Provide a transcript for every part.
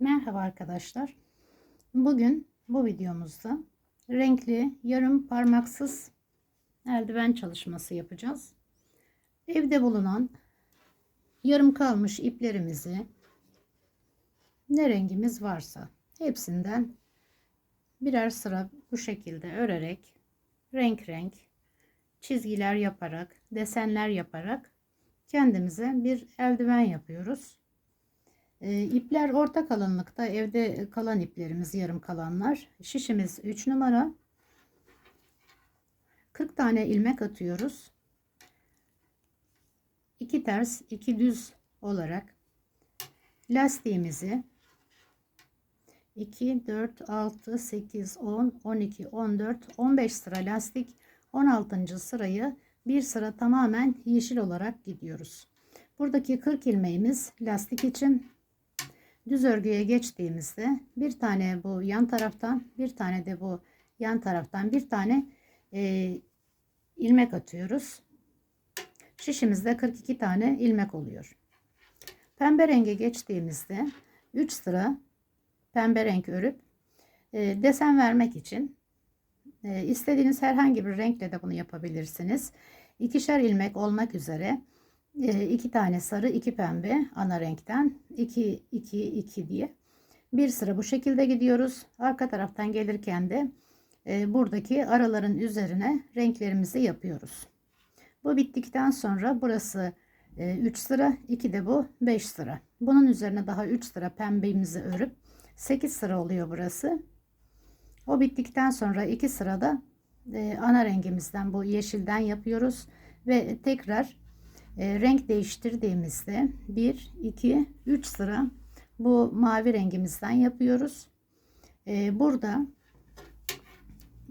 Merhaba arkadaşlar. Bugün bu videomuzda renkli yarım parmaksız eldiven çalışması yapacağız. Evde bulunan yarım kalmış iplerimizi ne rengimiz varsa hepsinden birer sıra bu şekilde örerek renk renk çizgiler yaparak desenler yaparak kendimize bir eldiven yapıyoruz. E, ipler orta kalınlıkta evde kalan iplerimiz yarım kalanlar. Şişimiz 3 numara. 40 tane ilmek atıyoruz. 2 ters 2 düz olarak lastiğimizi 2 4 6 8 10 12 14 15 sıra lastik 16. sırayı bir sıra tamamen yeşil olarak gidiyoruz. Buradaki 40 ilmeğimiz lastik için düz örgüye geçtiğimizde bir tane bu yan taraftan bir tane de bu yan taraftan bir tane e, ilmek atıyoruz. Şişimizde 42 tane ilmek oluyor. Pembe renge geçtiğimizde 3 sıra pembe renk örüp e, desen vermek için e, istediğiniz herhangi bir renkle de bunu yapabilirsiniz. İkişer ilmek olmak üzere e, iki tane sarı, iki pembe ana renkten 2 2 2 diye bir sıra bu şekilde gidiyoruz. Arka taraftan gelirken de e, buradaki araların üzerine renklerimizi yapıyoruz. Bu bittikten sonra burası 3 sıra, 2 de bu 5 sıra. Bunun üzerine daha 3 sıra pembemizi örüp 8 sıra oluyor burası. O bittikten sonra 2 sırada e, ana rengimizden bu yeşilden yapıyoruz ve tekrar e, renk değiştirdiğimizde 1 2 3 sıra bu mavi rengimizden yapıyoruz. E, burada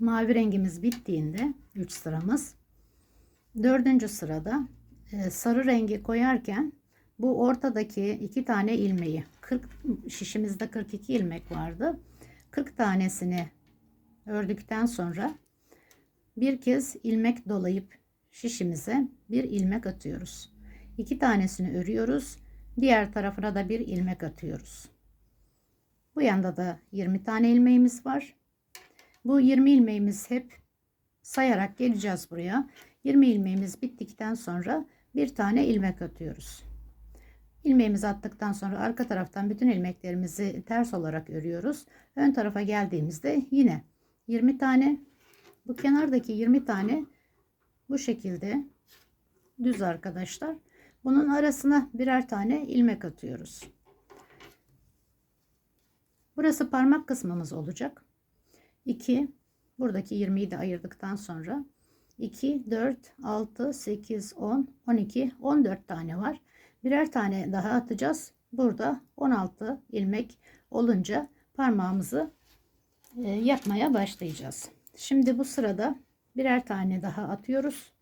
mavi rengimiz bittiğinde 3 sıramız dördüncü sırada e, sarı rengi koyarken bu ortadaki iki tane ilmeği 40 şişimizde 42 ilmek vardı 40 tanesini ördükten sonra bir kez ilmek dolayıp şişimize bir ilmek atıyoruz. İki tanesini örüyoruz. Diğer tarafına da bir ilmek atıyoruz. Bu yanda da 20 tane ilmeğimiz var. Bu 20 ilmeğimiz hep sayarak geleceğiz buraya. 20 ilmeğimiz bittikten sonra bir tane ilmek atıyoruz. İlmeğimizi attıktan sonra arka taraftan bütün ilmeklerimizi ters olarak örüyoruz. Ön tarafa geldiğimizde yine 20 tane bu kenardaki 20 tane bu şekilde düz arkadaşlar. Bunun arasına birer tane ilmek atıyoruz. Burası parmak kısmımız olacak. 2 buradaki 20'yi de ayırdıktan sonra 2 4 6 8 10 12 14 tane var. Birer tane daha atacağız. Burada 16 ilmek olunca parmağımızı e, yapmaya başlayacağız. Şimdi bu sırada birer tane daha atıyoruz.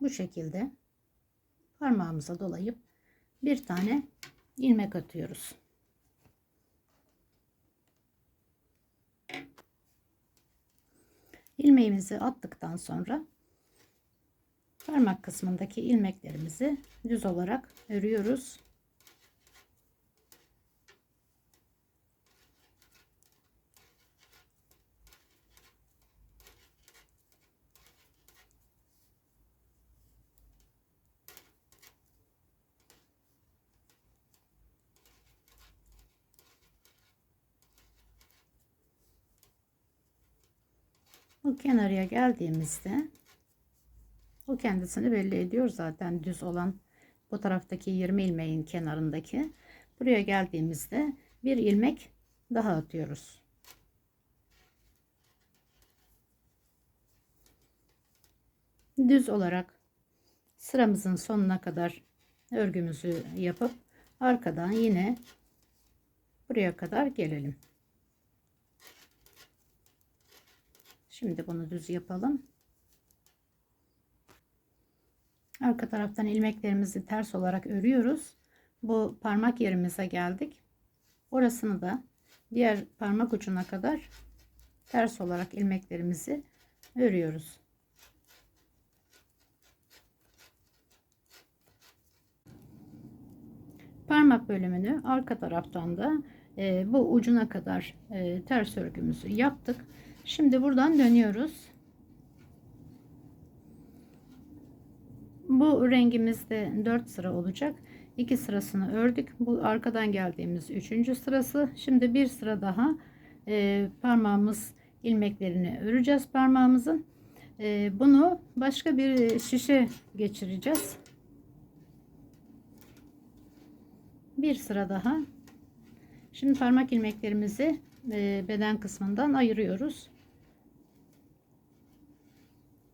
Bu şekilde parmağımıza dolayıp bir tane ilmek atıyoruz. ilmeğimizi attıktan sonra parmak kısmındaki ilmeklerimizi düz olarak örüyoruz. Bu kenarıya geldiğimizde o kendisini belli ediyor zaten düz olan bu taraftaki 20 ilmeğin kenarındaki. Buraya geldiğimizde bir ilmek daha atıyoruz. Düz olarak sıramızın sonuna kadar örgümüzü yapıp arkadan yine buraya kadar gelelim. Şimdi bunu düz yapalım. Arka taraftan ilmeklerimizi ters olarak örüyoruz. Bu parmak yerimize geldik. Orasını da diğer parmak ucuna kadar ters olarak ilmeklerimizi örüyoruz. parmak bölümünü arka taraftan da e, bu ucuna kadar e, ters örgümüzü yaptık. Şimdi buradan dönüyoruz. Bu rengimizde 4 sıra olacak. 2 sırasını ördük. Bu arkadan geldiğimiz 3. sırası. Şimdi bir sıra daha e, parmağımız ilmeklerini öreceğiz parmağımızın. E, bunu başka bir şişe geçireceğiz. Bir sıra daha. Şimdi parmak ilmeklerimizi e, beden kısmından ayırıyoruz.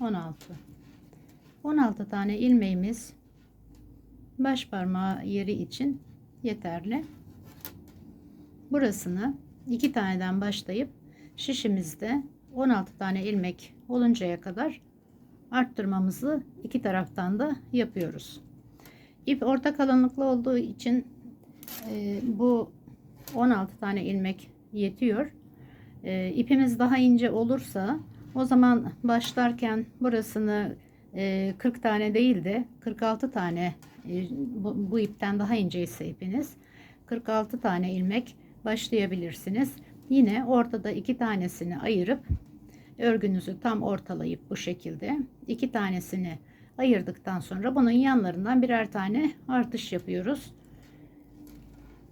16 16 tane ilmeğimiz baş parmağı yeri için yeterli. Burasını iki taneden başlayıp şişimizde 16 tane ilmek oluncaya kadar arttırmamızı iki taraftan da yapıyoruz. İp orta kalınlıklı olduğu için e, bu 16 tane ilmek yetiyor. E, ipimiz daha ince olursa o zaman başlarken burasını e, 40 tane değil de 46 tane e, bu, ipten daha ince ise ipiniz 46 tane ilmek başlayabilirsiniz. Yine ortada iki tanesini ayırıp örgünüzü tam ortalayıp bu şekilde iki tanesini ayırdıktan sonra bunun yanlarından birer tane artış yapıyoruz.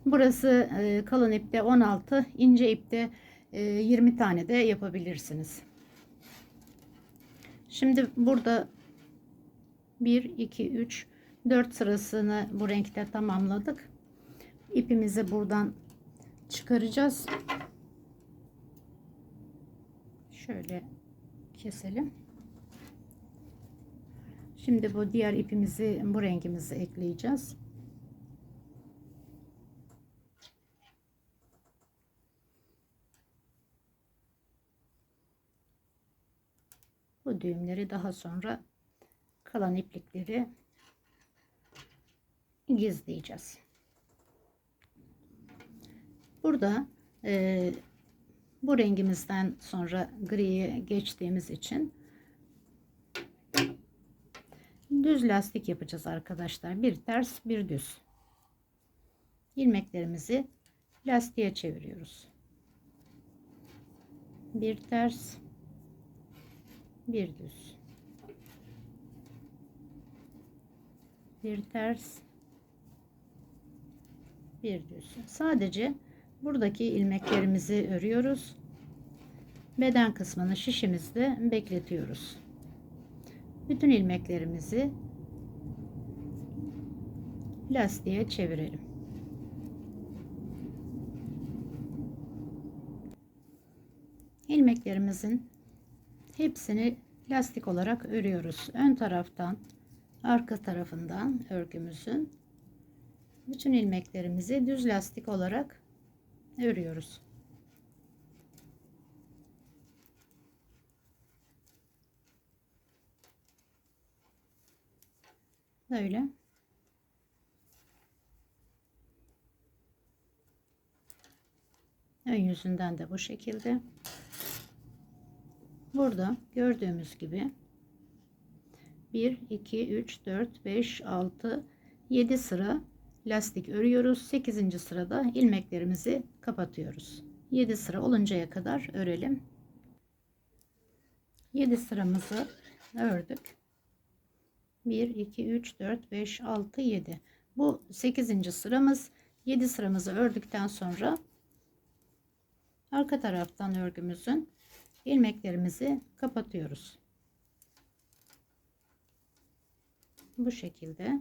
Burası e, kalın ipte 16, ince ipte e, 20 tane de yapabilirsiniz. Şimdi burada 1, 2, 3, 4 sırasını bu renkte tamamladık. İpimizi buradan çıkaracağız. Şöyle keselim. Şimdi bu diğer ipimizi bu rengimizi ekleyeceğiz. Düğümleri daha sonra kalan iplikleri gizleyeceğiz. Burada e, bu rengimizden sonra griye geçtiğimiz için düz lastik yapacağız arkadaşlar. Bir ters bir düz. ilmeklerimizi lastiğe çeviriyoruz. Bir ters bir düz. Bir ters bir düz. Sadece buradaki ilmeklerimizi örüyoruz. Beden kısmını şişimizde bekletiyoruz. Bütün ilmeklerimizi lastiğe çevirelim. ilmeklerimizin hepsini lastik olarak örüyoruz. Ön taraftan, arka tarafından örgümüzün bütün ilmeklerimizi düz lastik olarak örüyoruz. Böyle. Ön yüzünden de bu şekilde. Burada gördüğümüz gibi 1 2 3 4 5 6 7 sıra lastik örüyoruz. 8. sırada ilmeklerimizi kapatıyoruz. 7 sıra oluncaya kadar örelim. 7 sıramızı ördük. 1 2 3 4 5 6 7. Bu 8. sıramız. 7 sıramızı ördükten sonra arka taraftan örgümüzün ilmeklerimizi kapatıyoruz. Bu şekilde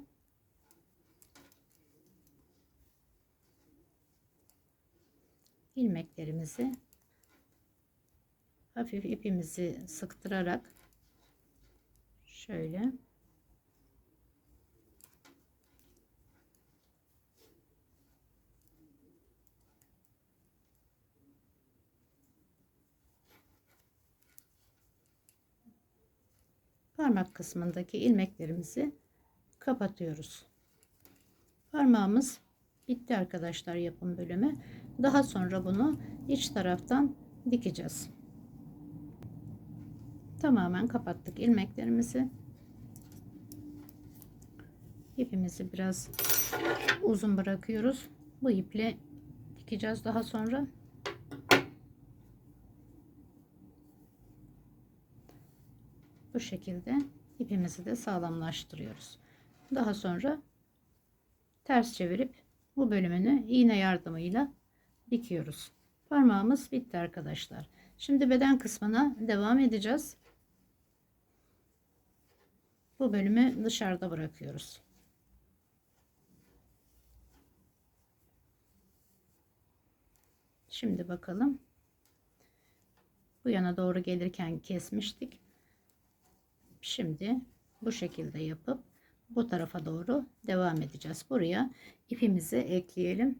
ilmeklerimizi hafif ipimizi sıktırarak şöyle parmak kısmındaki ilmeklerimizi kapatıyoruz. Parmağımız bitti arkadaşlar yapım bölümü. Daha sonra bunu iç taraftan dikeceğiz. Tamamen kapattık ilmeklerimizi. İpimizi biraz uzun bırakıyoruz. Bu iple dikeceğiz daha sonra. Bu şekilde ipimizi de sağlamlaştırıyoruz. Daha sonra ters çevirip bu bölümünü iğne yardımıyla dikiyoruz. Parmağımız bitti arkadaşlar. Şimdi beden kısmına devam edeceğiz. Bu bölümü dışarıda bırakıyoruz. Şimdi bakalım. Bu yana doğru gelirken kesmiştik. Şimdi bu şekilde yapıp bu tarafa doğru devam edeceğiz. Buraya ipimizi ekleyelim.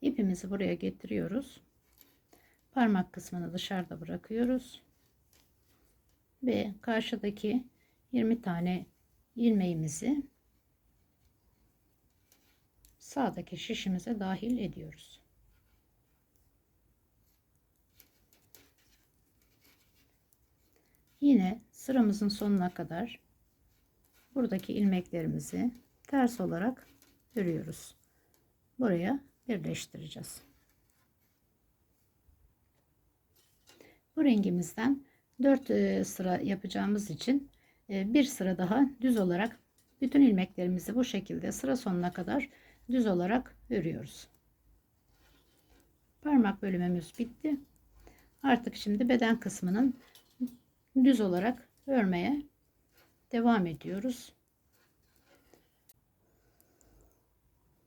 İpimizi buraya getiriyoruz. Parmak kısmını dışarıda bırakıyoruz. Ve karşıdaki 20 tane ilmeğimizi sağdaki şişimize dahil ediyoruz. Yine sıramızın sonuna kadar buradaki ilmeklerimizi ters olarak örüyoruz. Buraya birleştireceğiz. Bu rengimizden 4 e, sıra yapacağımız için e, bir sıra daha düz olarak bütün ilmeklerimizi bu şekilde sıra sonuna kadar düz olarak örüyoruz. Parmak bölümümüz bitti. Artık şimdi beden kısmının düz olarak örmeye devam ediyoruz.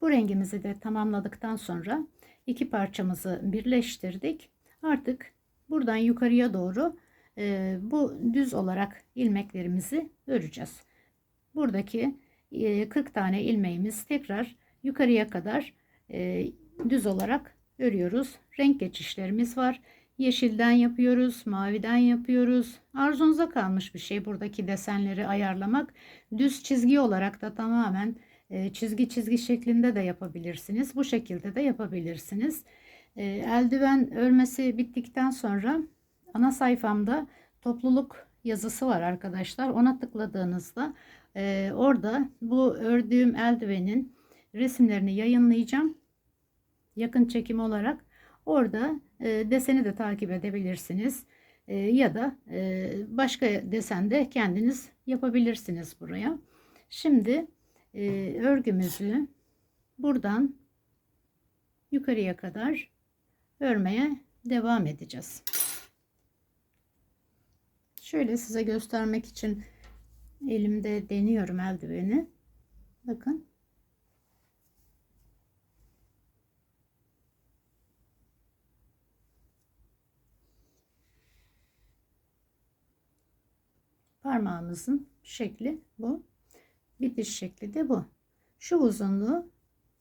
Bu rengimizi de tamamladıktan sonra iki parçamızı birleştirdik. Artık buradan yukarıya doğru e, bu düz olarak ilmeklerimizi öreceğiz. Buradaki e, 40 tane ilmeğimiz tekrar yukarıya kadar e, düz olarak örüyoruz. Renk geçişlerimiz var. Yeşilden yapıyoruz, maviden yapıyoruz. Arzunuza kalmış bir şey buradaki desenleri ayarlamak. Düz çizgi olarak da tamamen e, çizgi çizgi şeklinde de yapabilirsiniz. Bu şekilde de yapabilirsiniz. E, eldiven örmesi bittikten sonra ana sayfamda topluluk yazısı var arkadaşlar. Ona tıkladığınızda e, orada bu ördüğüm eldivenin resimlerini yayınlayacağım. Yakın çekim olarak orada e, deseni de takip edebilirsiniz. E, ya da e, başka desen de kendiniz yapabilirsiniz buraya. Şimdi e, örgümüzü buradan yukarıya kadar örmeye devam edeceğiz. Şöyle size göstermek için elimde deniyorum eldiveni. Bakın. Parmağımızın şekli bu. Bitiş şekli de bu. Şu uzunluğu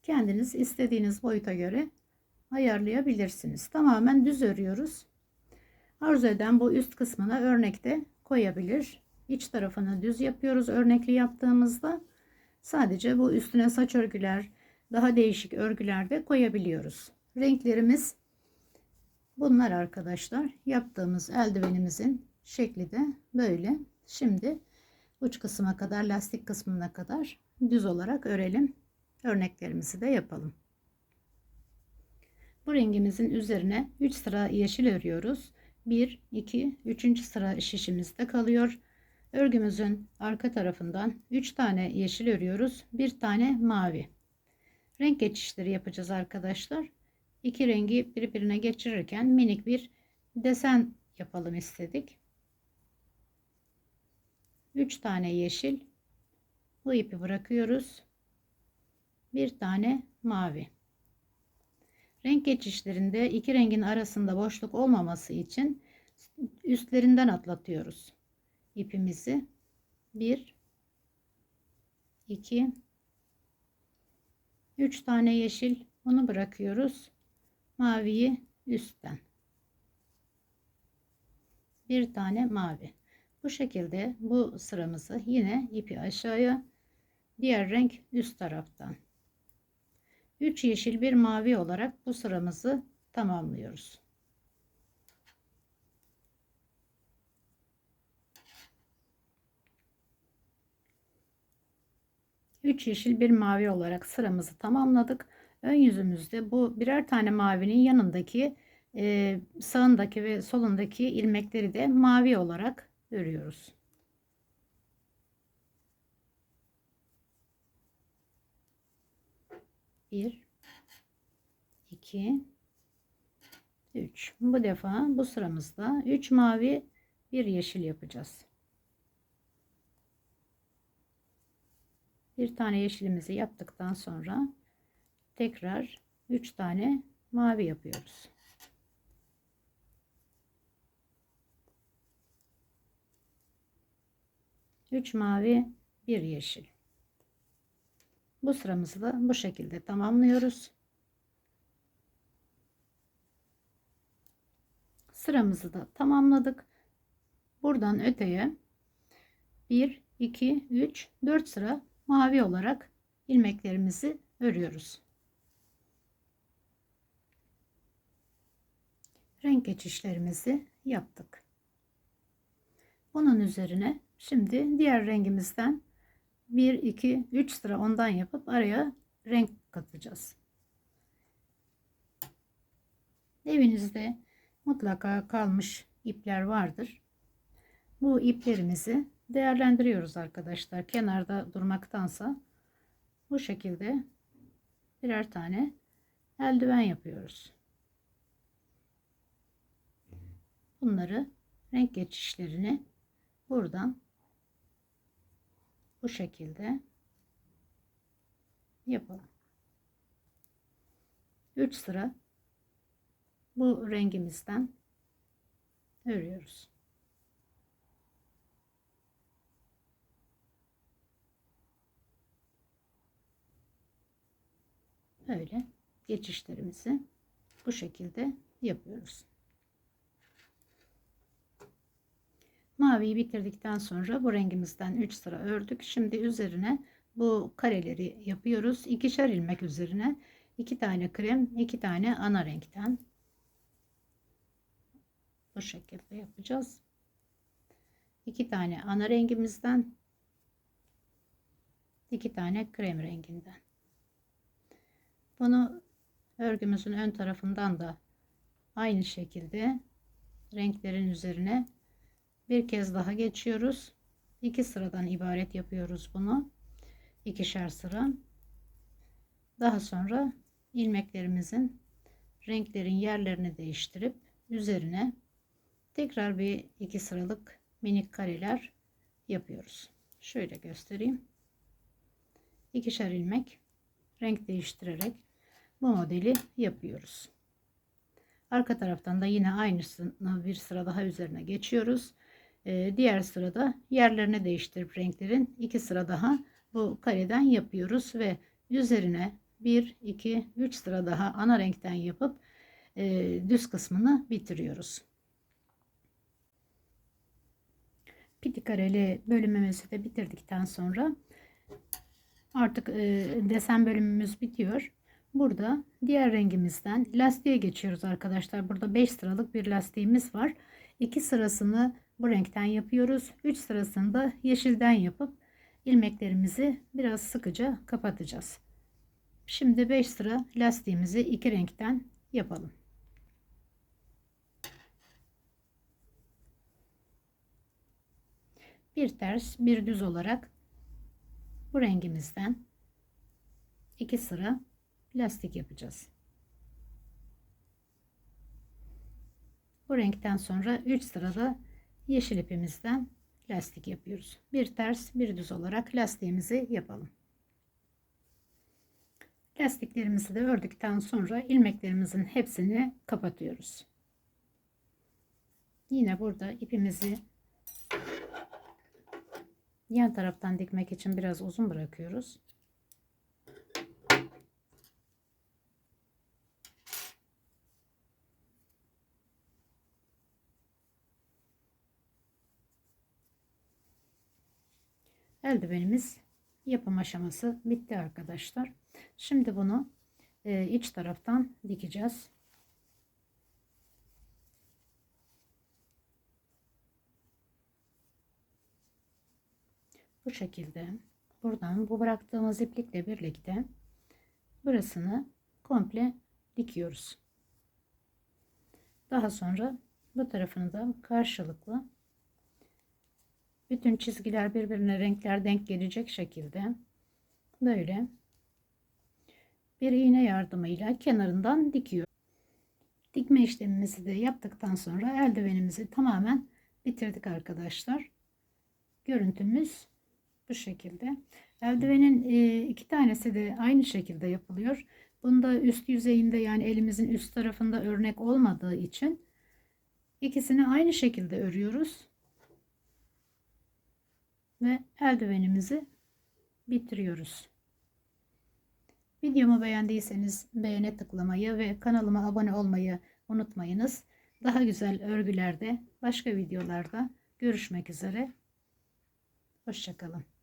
kendiniz istediğiniz boyuta göre ayarlayabilirsiniz. Tamamen düz örüyoruz. Arzu eden bu üst kısmına örnek de koyabilir. İç tarafını düz yapıyoruz örnekli yaptığımızda. Sadece bu üstüne saç örgüler, daha değişik örgüler de koyabiliyoruz. Renklerimiz bunlar arkadaşlar. Yaptığımız eldivenimizin şekli de böyle. Şimdi uç kısma kadar, lastik kısmına kadar düz olarak örelim. Örneklerimizi de yapalım. Bu rengimizin üzerine 3 sıra yeşil örüyoruz. 1, 2, 3. sıra şişimizde kalıyor. Örgümüzün arka tarafından 3 tane yeşil örüyoruz. 1 tane mavi. Renk geçişleri yapacağız arkadaşlar. İki rengi birbirine geçirirken minik bir desen yapalım istedik. 3 tane yeşil. Bu ipi bırakıyoruz. Bir tane mavi. Renk geçişlerinde iki rengin arasında boşluk olmaması için üstlerinden atlatıyoruz. ipimizi. 1 2 3 tane yeşil onu bırakıyoruz. Maviyi üstten. bir tane mavi. Bu şekilde bu sıramızı yine ipi aşağıya diğer renk üst taraftan 3 yeşil bir mavi olarak bu sıramızı tamamlıyoruz. Üç yeşil bir mavi olarak sıramızı tamamladık. Ön yüzümüzde bu birer tane mavinin yanındaki sağındaki ve solundaki ilmekleri de mavi olarak örüyoruz. Bir, iki, üç. Bu defa bu sıramızda üç mavi, bir yeşil yapacağız. Bir tane yeşilimizi yaptıktan sonra tekrar üç tane mavi yapıyoruz. 3 mavi 1 yeşil. Bu sıramızı da bu şekilde tamamlıyoruz. Sıramızı da tamamladık. Buradan öteye 1 2 3 4 sıra mavi olarak ilmeklerimizi örüyoruz. Renk geçişlerimizi yaptık. Bunun üzerine Şimdi diğer rengimizden 1, 2, 3 sıra ondan yapıp araya renk katacağız. Evinizde mutlaka kalmış ipler vardır. Bu iplerimizi değerlendiriyoruz arkadaşlar. Kenarda durmaktansa bu şekilde birer tane eldiven yapıyoruz. Bunları renk geçişlerini buradan bu şekilde yapalım. 3 sıra bu rengimizden örüyoruz. Böyle geçişlerimizi bu şekilde yapıyoruz. Maviyi bitirdikten sonra bu rengimizden 3 sıra ördük. Şimdi üzerine bu kareleri yapıyoruz. İkişer ilmek üzerine 2 tane krem, 2 tane ana renkten. Bu şekilde yapacağız. 2 tane ana rengimizden 2 tane krem renginden. Bunu örgümüzün ön tarafından da aynı şekilde renklerin üzerine bir kez daha geçiyoruz. İki sıradan ibaret yapıyoruz bunu. İkişer sıra. Daha sonra ilmeklerimizin renklerin yerlerini değiştirip üzerine tekrar bir iki sıralık minik kareler yapıyoruz. Şöyle göstereyim. İkişer ilmek renk değiştirerek bu modeli yapıyoruz. Arka taraftan da yine aynısını bir sıra daha üzerine geçiyoruz. Ee, diğer sırada yerlerini değiştirip renklerin iki sıra daha bu kareden yapıyoruz ve üzerine 1 2 3 sıra daha ana renkten yapıp e, düz kısmını bitiriyoruz. Piti kareli bölümümüzü de bitirdikten sonra artık e, desen bölümümüz bitiyor. Burada diğer rengimizden lastiğe geçiyoruz arkadaşlar. Burada 5 sıralık bir lastiğimiz var. 2 sırasını bu renkten yapıyoruz. 3 sırasında yeşilden yapıp ilmeklerimizi biraz sıkıca kapatacağız. Şimdi 5 sıra lastiğimizi iki renkten yapalım. Bir ters, bir düz olarak bu rengimizden iki sıra lastik yapacağız. Bu renkten sonra 3 sırada yeşil ipimizden lastik yapıyoruz. Bir ters bir düz olarak lastiğimizi yapalım. Lastiklerimizi de ördükten sonra ilmeklerimizin hepsini kapatıyoruz. Yine burada ipimizi yan taraftan dikmek için biraz uzun bırakıyoruz. Eldivenimiz yapım aşaması bitti arkadaşlar. Şimdi bunu e, iç taraftan dikeceğiz. Bu şekilde buradan bu bıraktığımız iplikle birlikte burasını komple dikiyoruz. Daha sonra bu tarafını da karşılıklı bütün çizgiler birbirine renkler denk gelecek şekilde böyle bir iğne yardımıyla kenarından dikiyor. Dikme işlemimizi de yaptıktan sonra eldivenimizi tamamen bitirdik arkadaşlar. Görüntümüz bu şekilde. Eldivenin e, iki tanesi de aynı şekilde yapılıyor. Bunda üst yüzeyinde yani elimizin üst tarafında örnek olmadığı için ikisini aynı şekilde örüyoruz. Ve eldivenimizi bitiriyoruz. Videomu beğendiyseniz beğene tıklamayı ve kanalıma abone olmayı unutmayınız. Daha güzel örgülerde başka videolarda görüşmek üzere. Hoşçakalın.